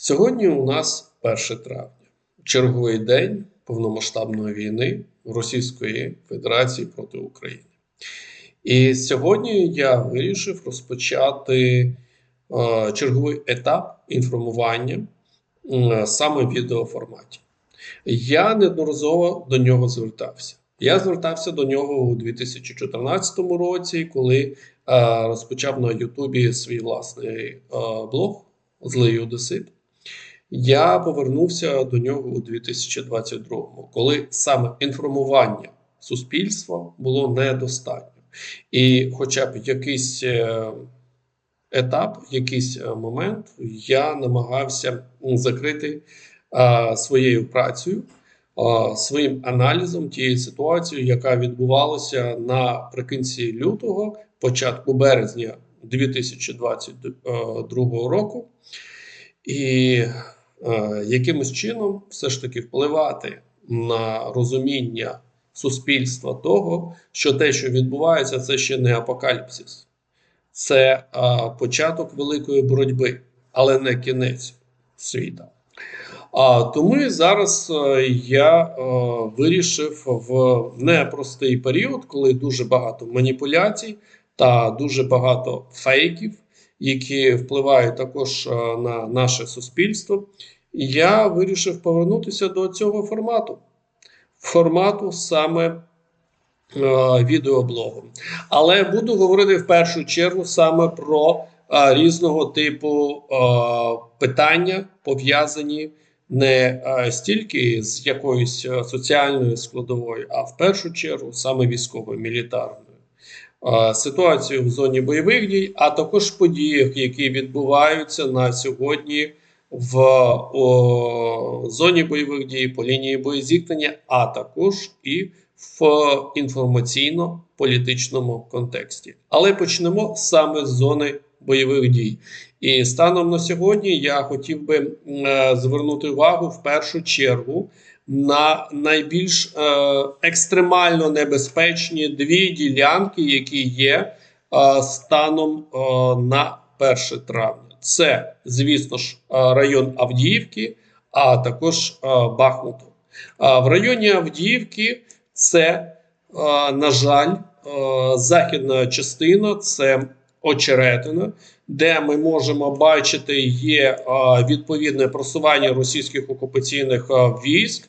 Сьогодні у нас 1 травня, черговий день повномасштабної війни Російської Федерації проти України. І сьогодні я вирішив розпочати е, черговий етап інформування е, саме в відеоформаті. Я неодноразово до нього звертався. Я звертався до нього у 2014 році, коли е, розпочав на Ютубі свій власний блог Злий Одесит. Я повернувся до нього у 2022-му, коли саме інформування суспільства було недостатньо. І хоча б якийсь е, етап, якийсь е, момент я намагався закрити е, своєю працею, е, своїм аналізом тієї ситуації, яка відбувалася наприкінці лютого, початку березня 2022 року. І е, якимось чином все ж таки впливати на розуміння суспільства того, що те, що відбувається, це ще не апокаліпсис, це е, початок великої боротьби, але не кінець світа. А тому зараз е, я е, вирішив в непростий період, коли дуже багато маніпуляцій та дуже багато фейків які впливають також е, на наше суспільство. І я вирішив повернутися до цього формату, формату саме е, відеоблогу. Але буду говорити в першу чергу саме про е, різного типу питання, пов'язані не стільки з якоюсь соціальною складовою, а в першу чергу саме військовою мілітарною ситуацію в зоні бойових дій, а також подіях, які відбуваються на сьогодні в о, зоні бойових дій, по лінії боєзіткнення, а також і в інформаційно-політичному контексті. Але почнемо саме з зони бойових дій. І станом на сьогодні я хотів би е, звернути увагу в першу чергу на найбільш е, екстремально небезпечні дві ділянки, які є е, станом е, на 1 травня. Це, звісно ж, район Авдіївки, а також Бахмуту. В районі Авдіївки це, на жаль, західна частина, це Очеретина, де ми можемо бачити є відповідне просування російських окупаційних військ.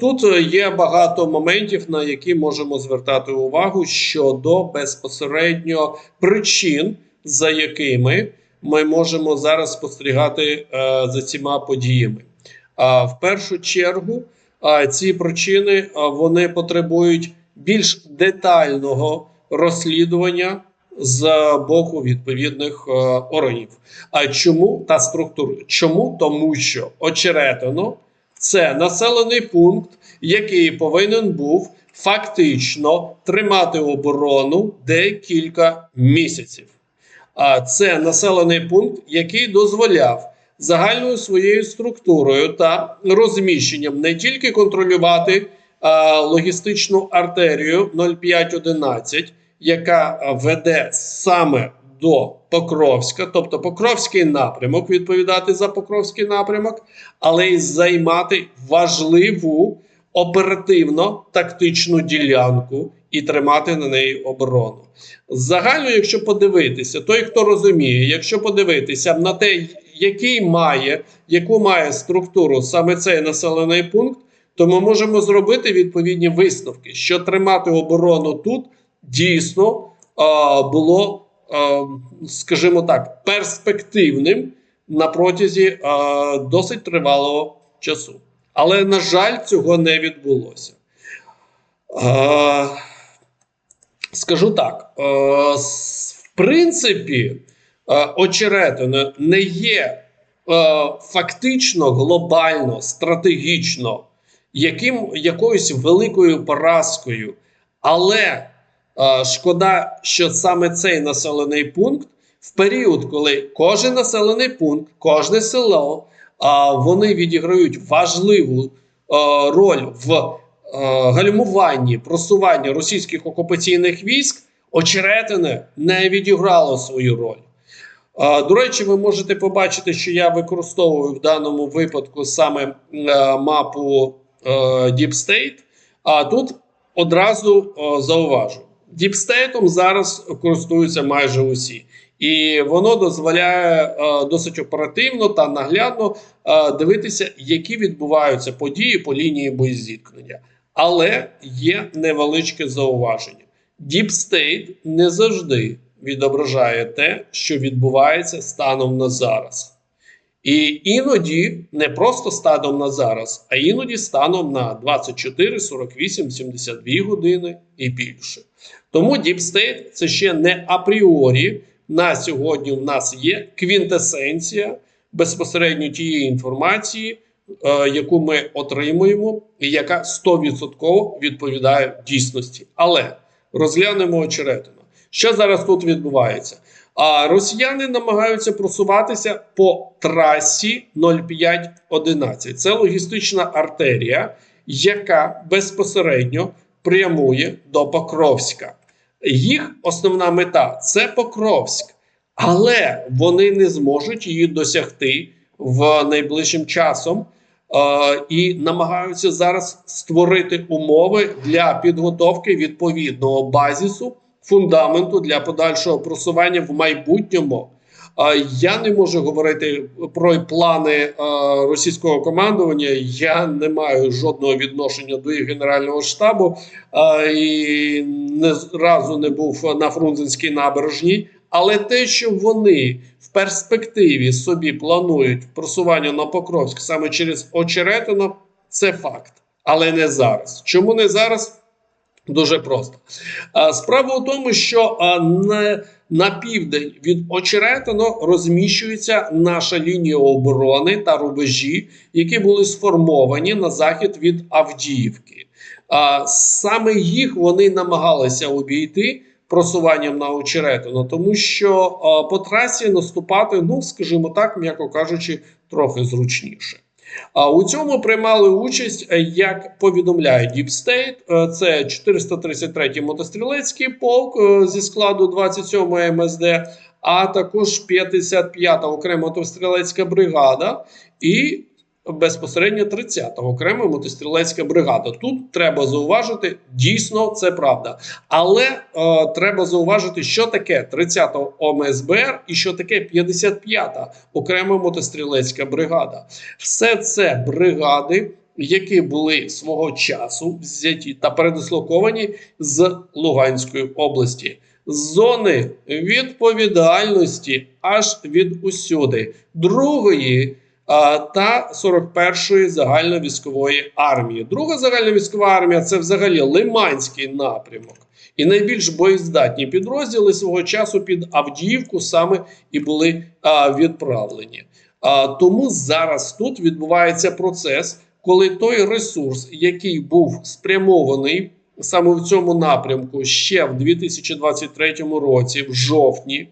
Тут є багато моментів, на які можемо звертати увагу щодо безпосередньо причин, за якими ми можемо зараз спостерігати е, за цими подіями. В першу чергу ці причини вони потребують більш детального розслідування з боку відповідних е, органів. А чому та структура? Чому? Тому що очеретино це населений пункт, який повинен був фактично тримати оборону декілька місяців. А це населений пункт, який дозволяв загальною своєю структурою та розміщенням не тільки контролювати а, логістичну артерію 0511, яка веде саме до Покровська, тобто Покровський напрямок, відповідати за Покровський напрямок, але й займати важливу оперативно тактичну ділянку і тримати на неї оборону. Загально, якщо подивитися, той, хто розуміє, якщо подивитися на те, який має, яку має структуру саме цей населений пункт, то ми можемо зробити відповідні висновки, що тримати оборону тут дійсно а, було, скажімо так, перспективним на протязі досить тривалого часу. Але, на жаль, цього не відбулося. Скажу так: е, в принципі, е, очеретино не є е, фактично глобально, стратегічно яким, якоюсь великою поразкою. Але е, шкода, що саме цей населений пункт в період, коли кожен населений пункт, кожне село, вони відіграють важливу роль в гальмуванні просування російських окупаційних військ, очеретине не відіграло свою роль. До речі, ви можете побачити, що я використовую в даному випадку саме е, мапу е, Deep State. А тут одразу е, зауважу: State зараз користуються майже усі. І воно дозволяє е, досить оперативно та наглядно е, дивитися, які відбуваються події по лінії боєзіткнення. Але є невеличке зауваження: State не завжди відображає те, що відбувається станом на зараз. І іноді не просто станом на зараз, а іноді станом на 24, 48, 72 години і більше. Тому State це ще не апріорі. На сьогодні в нас є квінтесенція безпосередньо тієї інформації, е, яку ми отримуємо, і яка 100% відповідає дійсності. Але розглянемо очеретино. Що зараз тут відбувається? А росіяни намагаються просуватися по трасі 0511. Це логістична артерія, яка безпосередньо прямує до Покровська. Їх основна мета це Покровськ, але вони не зможуть її досягти в найближчим часом. Е, і намагаються зараз створити умови для підготовки відповідного базісу фундаменту для подальшого просування в майбутньому. Я не можу говорити про плани російського командування. Я не маю жодного відношення до їх генерального штабу і не разу не був на Фрунзенській набережній. Але те, що вони в перспективі собі планують просування на Покровськ саме через Очеретино, це факт, але не зараз. Чому не зараз? Дуже просто. Справа у тому, що на, південь від Очеретино розміщується наша лінія оборони та рубежі, які були сформовані на захід від Авдіївки. Саме їх вони намагалися обійти просуванням на Очеретино, тому що по трасі наступати, ну скажімо так, м'яко кажучи, трохи зручніше. А у цьому приймали участь, е, як повідомляє Deep State, е, це 433-й мотострілецький полк е, зі складу 27-ї МСД, а також 55-та окрема мотострілецька бригада і безпосередньо 30-та окрема мотострілецька бригада. Тут треба зауважити, дійсно це правда. Але е, треба зауважити, що таке 30-та ОМСБР і що таке 55-та окрема мотострілецька бригада. Все це бригади. Які були свого часу взяті та передислоковані з Луганської області, зони відповідальності аж від усюди, другої та 41-ї загальновійськової армії. Друга загальновійськова армія це взагалі Лиманський напрямок. І найбільш боєздатні підрозділи свого часу під Авдіївку саме і були а, відправлені. А, Тому зараз тут відбувається процес, коли той ресурс, який був спрямований саме в цьому напрямку ще в 2023 році, в жовтні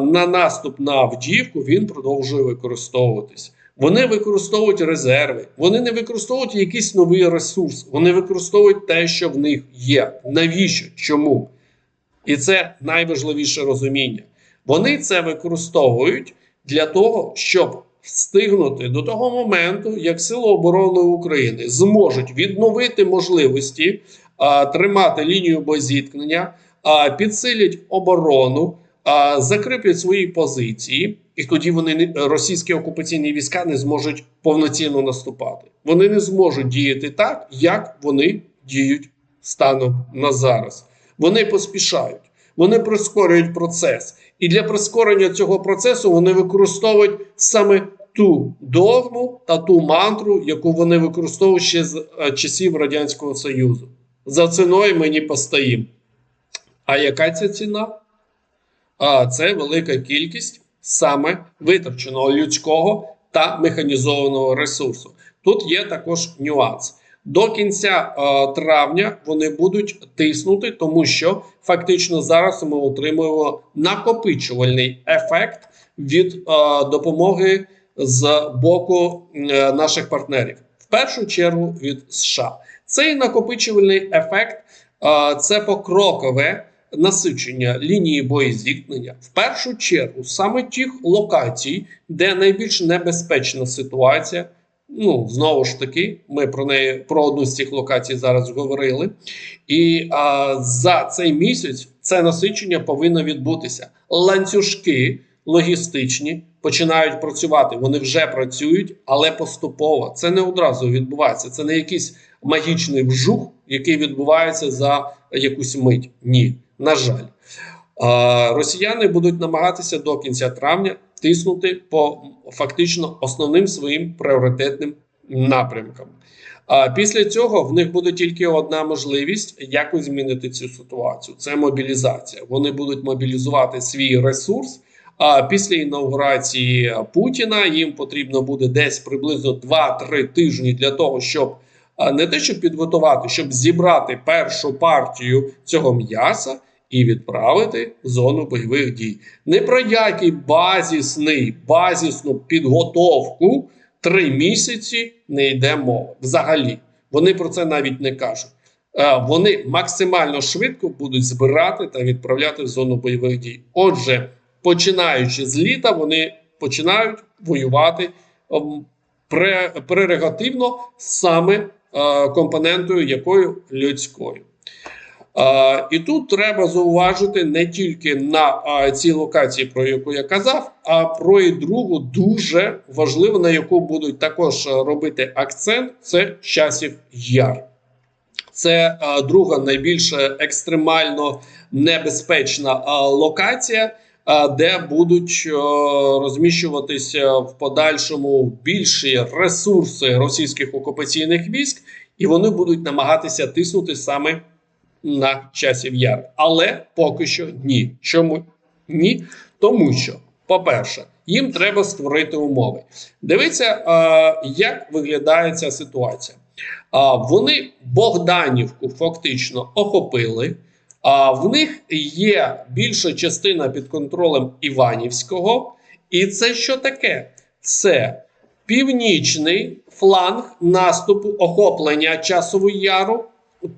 на наступ на Авдіївку він продовжує використовуватись. Вони використовують резерви, вони не використовують якийсь новий ресурс, вони використовують те, що в них є. Навіщо? Чому? І це найважливіше розуміння. Вони це використовують для того, щоб встигнути до того моменту, як Сили оборони України зможуть відновити можливості а, тримати лінію боєзіткнення, а, підсилять оборону закріплять свої позиції, і тоді вони російські окупаційні війська не зможуть повноцінно наступати. Вони не зможуть діяти так, як вони діють станом на зараз. Вони поспішають, вони прискорюють процес, і для прискорення цього процесу вони використовують саме ту догму та ту мантру, яку вони використовують ще з е, часів Радянського Союзу. За ціною мені постоїм. А яка ця ціна? А це велика кількість саме витраченого людського та механізованого ресурсу. Тут є також нюанс. До кінця е, травня вони будуть тиснути, тому що фактично зараз ми отримуємо накопичувальний ефект від е, допомоги з боку е, наших партнерів, в першу чергу від США. Цей накопичувальний ефект е, це покрокове насичення лінії боєзіткнення в першу чергу саме тих локацій, де найбільш небезпечна ситуація. Ну, знову ж таки, ми про неї про одну з цих локацій зараз говорили. І а, за цей місяць це насичення повинно відбутися. Ланцюжки логістичні починають працювати. Вони вже працюють, але поступово. Це не одразу відбувається. Це не якийсь магічний вжух, який відбувається за якусь мить. Ні, на жаль. Росіяни будуть намагатися до кінця травня тиснути по фактично основним своїм пріоритетним напрямкам. А після цього в них буде тільки одна можливість якось змінити цю ситуацію. Це мобілізація. Вони будуть мобілізувати свій ресурс. А після інаугурації Путіна їм потрібно буде десь приблизно 2-3 тижні для того, щоб не те, щоб підготувати, щоб зібрати першу партію цього м'яса і відправити в зону бойових дій. Не про який базісний, базісну підготовку три місяці не йде мова. Взагалі, вони про це навіть не кажуть. Е, Вони максимально швидко будуть збирати та відправляти в зону бойових дій. Отже, починаючи з літа, вони починають воювати ем, прерогативно саме компонентою якою людською. І тут треба зауважити не тільки на цій локації, про яку я казав, а про і другу дуже важливу, на яку будуть також робити акцент, це часів яр. Це друга найбільш екстремально небезпечна локація, де будуть е, розміщуватися в подальшому більші ресурси російських окупаційних військ, і вони будуть намагатися тиснути саме на часів яр. Але поки що ні. Чому ні? Тому що, по-перше, їм треба створити умови. Дивіться, е, як виглядає ця ситуація. Вони Богданівку фактично охопили. А в них є більша частина під контролем Іванівського. І це що таке? Це північний фланг наступу охоплення часового яру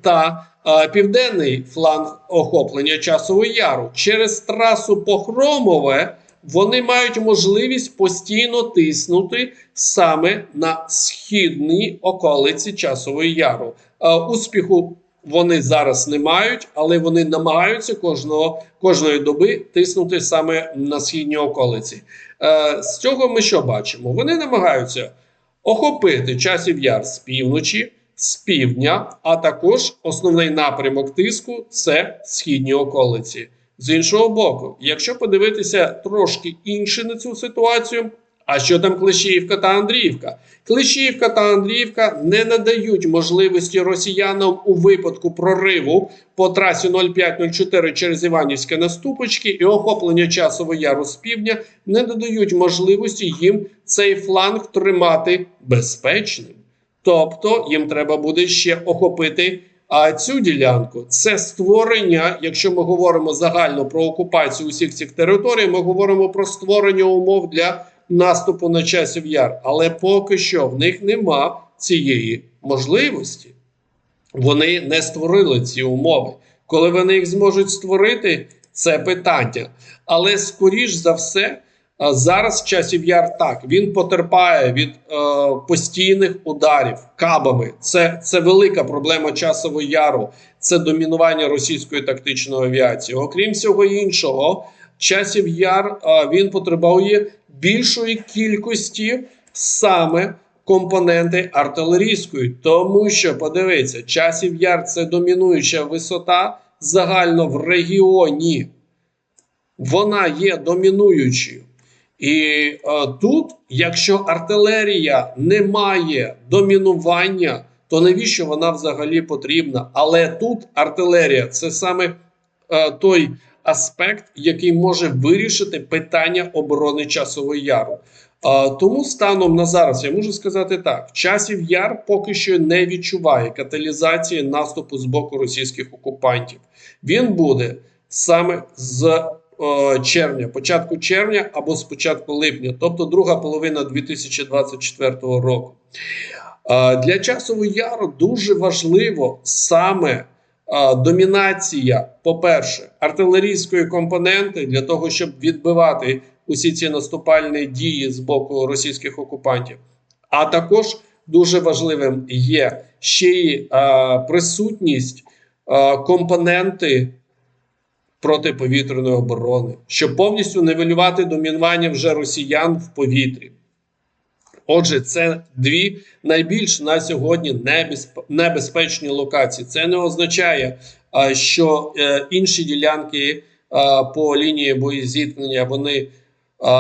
та е, південний фланг охоплення часового яру. Через трасу Похромове вони мають можливість постійно тиснути саме на східні околиці часової яру. Е, успіху вони зараз не мають, але вони намагаються кожного кожної доби тиснути саме на східні околиці. Е, з цього ми що бачимо? Вони намагаються охопити часів яр з півночі, з півдня, а також основний напрямок тиску це східні околиці. З іншого боку, якщо подивитися трошки інше на цю ситуацію, а що там Клещіївка та Андріївка? Клещіївка та Андріївка не надають можливості росіянам у випадку прориву по трасі 0504 через Іванівське наступочки і охоплення часового яру з півдня, не надають можливості їм цей фланг тримати безпечним. Тобто їм треба буде ще охопити а цю ділянку. Це створення, якщо ми говоримо загально про окупацію усіх цих територій, ми говоримо про створення умов для наступу на часів яр. Але поки що в них нема цієї можливості. Вони не створили ці умови. Коли вони їх зможуть створити, це питання. Але скоріш за все. Зараз часів яр так він потерпає від е, постійних ударів кабами. Це це велика проблема часового яру, це домінування російської тактичної авіації. Окрім всього іншого, часів яр е, він потребує більшої кількості саме компоненти артилерійської, тому що подивіться, часів яр це домінуюча висота загально в регіоні. Вона є домінуючою. І е, тут, якщо артилерія не має домінування, то навіщо вона взагалі потрібна? Але тут артилерія це саме е, той аспект, який може вирішити питання оборони часового яру. Е, тому станом на зараз я можу сказати так: часів яр поки що не відчуває каталізації наступу з боку російських окупантів. Він буде саме з червня, початку червня або з початку липня, тобто друга половина 2024 року. Для часового яру дуже важливо саме домінація, по-перше, артилерійської компоненти для того, щоб відбивати усі ці наступальні дії з боку російських окупантів. А також дуже важливим є ще й присутність компоненти протиповітряної оборони, щоб повністю нивелювати домінування вже росіян в повітрі. Отже, це дві найбільш на сьогодні небезпечні локації. Це не означає, що е, інші ділянки по лінії боєзіткнення вони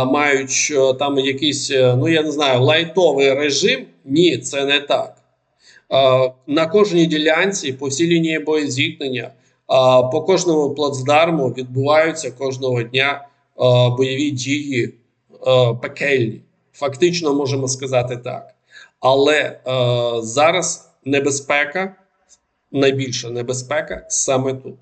мають там якийсь, е, ну я не знаю, лайтовий режим. Ні, це не так. На кожній ділянці, по всій лінії боєзіткнення, по кожному плацдарму відбуваються кожного дня бойові дії пекельні. Фактично можемо сказати так. Але е, зараз небезпека, найбільша небезпека саме тут.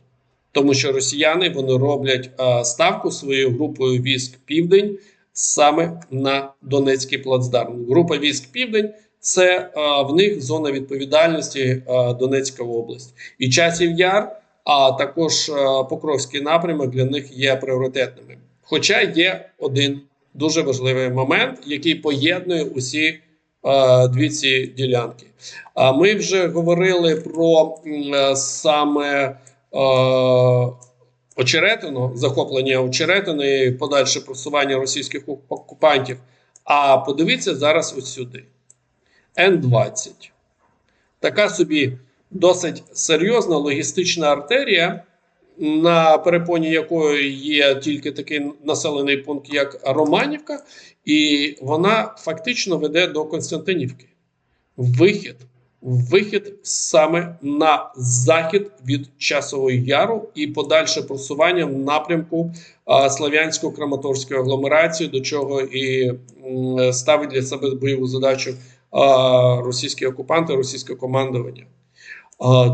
Тому що росіяни вони роблять е, ставку своєю групою військ Південь саме на Донецький плацдарм. Група військ Південь це е, в них зона відповідальності е, Донецька область. І часів яр, а також е, Покровський напрямок для них є пріоритетними. Хоча є один дуже важливий момент, який поєднує усі е, дві ці ділянки. А ми вже говорили про м, саме е, очеретину, захоплення очеретини і подальше просування російських окупантів. А подивіться зараз ось сюди: Н-20. Така собі досить серйозна логістична артерія на перепоні якої є тільки такий населений пункт, як Романівка, і вона фактично веде до Константинівки. Вихід, вихід саме на захід від Часової Яру і подальше просування в напрямку Слав'янсько-Краматорської агломерації, до чого і ставить для себе бойову задачу російські окупанти, російське командування.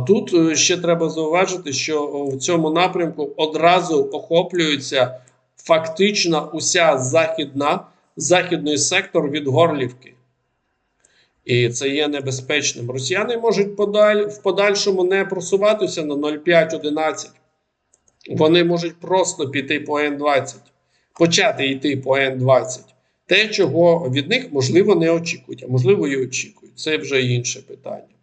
Тут е, ще треба зауважити, що в цьому напрямку одразу охоплюється фактично уся західна, західний сектор від Горлівки. І це є небезпечним. Росіяни можуть подаль, в подальшому не просуватися на 0,5-11. Вони можуть просто піти по Н-20, почати йти по Н-20. Те, чого від них можливо не очікують, а можливо і очікують. Це вже інше питання.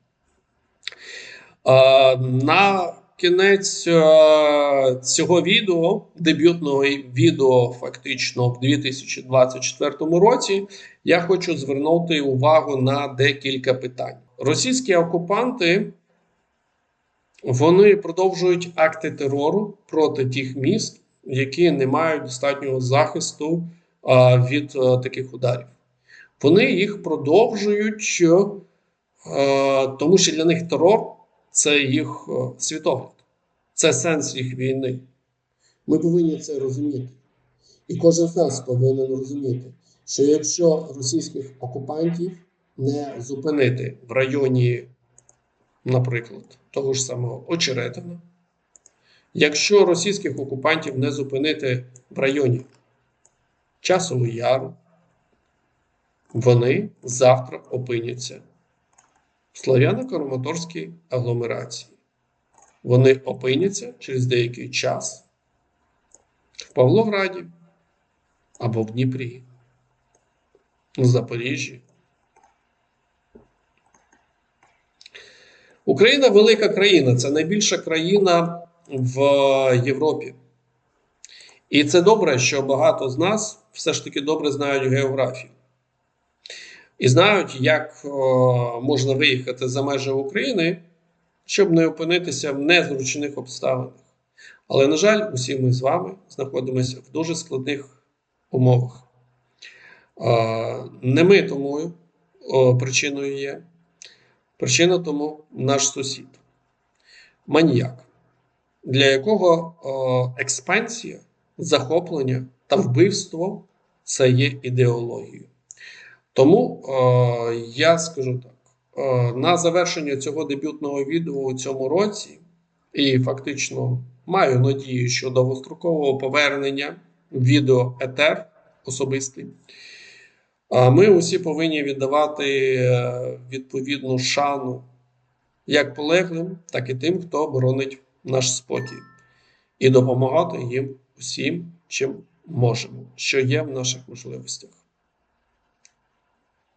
Е, На кінець е, цього відео, дебютного відео, фактично в 2024 році, я хочу звернути увагу на декілька питань. Російські окупанти вони продовжують акти терору проти тих міст, які не мають достатнього захисту е, від таких ударів. Вони їх продовжують, тому що для них терор це їх е, світогляд, це сенс їх війни. Ми повинні це розуміти. І кожен з нас повинен розуміти, що якщо російських окупантів не зупинити в районі, наприклад, того ж самого Очеретина, якщо російських окупантів не зупинити в районі Часового Яру, вони завтра опиняться в Слав'яно-Краматорській агломерації. Вони опиняться через деякий час в Павлограді або в Дніпрі, в Запоріжжі. Україна велика країна, це найбільша країна в Європі. І це добре, що багато з нас все ж таки добре знають географію. І знають, як о, можна виїхати за межі України, щоб не опинитися в незручних обставинах. Але, на жаль, усі ми з вами знаходимося в дуже складних умовах. Е, не ми тому о, причиною є. Причина тому наш сусід, маніяк, для якого о, експансія, захоплення та вбивство це є ідеологією. Тому е, я скажу так: е, на завершення цього дебютного відео у цьому році, і фактично маю надію, що довгострокового повернення відео Етер особистий, е, ми усі повинні віддавати е, відповідну шану як полеглим, так і тим, хто боронить наш спокій, і допомагати їм усім, чим можемо, що є в наших можливостях.